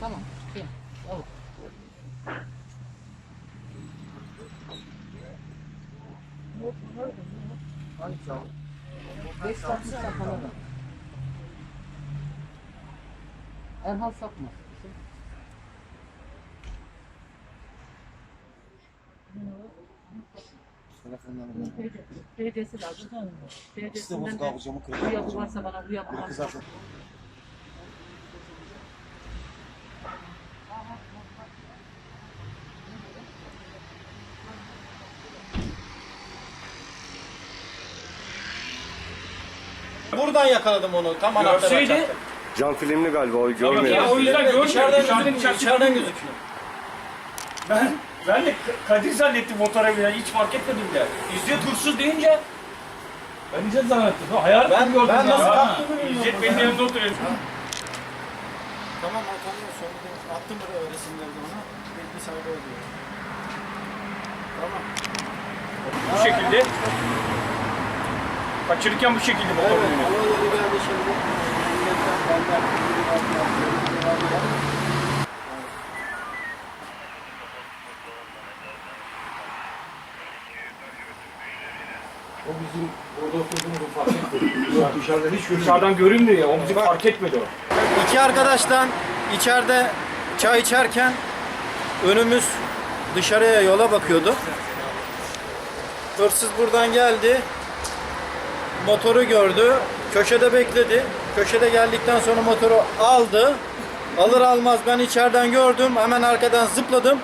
Tamam. Çıkayım. Al. Beş satmışsa bana da. Erhal satmaz. Derecesi lazım. Bozuk de bu kırık. yapı varsa bana bu yapı Buradan yakaladım onu tam anahtarı Görseydi- açarken. Cam filmli galiba o Ya görmüyor. o yüzden görmüyor. Dışarıdan, Dışarıdan, gözüküyor, dışarıdan gözüküyor. Ben, ben de Kadir zannettim fotoğrafı ya. Hiç fark etmedim de. İzzet hırsız deyince ben İzzet zannettim. Ha, Hayal Ben- gördüm ben ya. nasıl Ha, kalktığımı bilmiyorum İzzet benim yanımda oturuyor. Tamam sonra da attım buraya resimleri de ona. Sana böyle diyor. Tamam. Bu şekilde. Kaçırırken bu şekilde motor Evet, dönüyor. O bizim orada oturduğumuz fark etmedi. Dışarıdan hiç görünmüyor. Dışarıdan görünmüyor ya. O bizi fark etmedi o. İki arkadaştan içeride çay içerken önümüz dışarıya yola bakıyordu. Hırsız buradan geldi. Motoru gördü. Köşede bekledi. Köşede geldikten sonra motoru aldı. Alır almaz ben içeriden gördüm. Hemen arkadan zıpladım.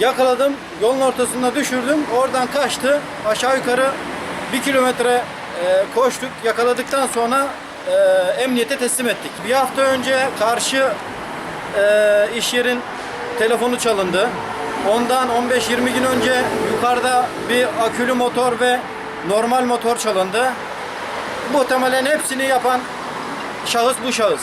Yakaladım. Yolun ortasında düşürdüm. Oradan kaçtı. Aşağı yukarı bir kilometre e, koştuk. Yakaladıktan sonra e, emniyete teslim ettik. Bir hafta önce karşı e, iş yerin telefonu çalındı. Ondan 15-20 gün önce yukarıda bir akülü motor ve normal motor çalındı. Muhtemelen hepsini yapan şahıs bu şahıs.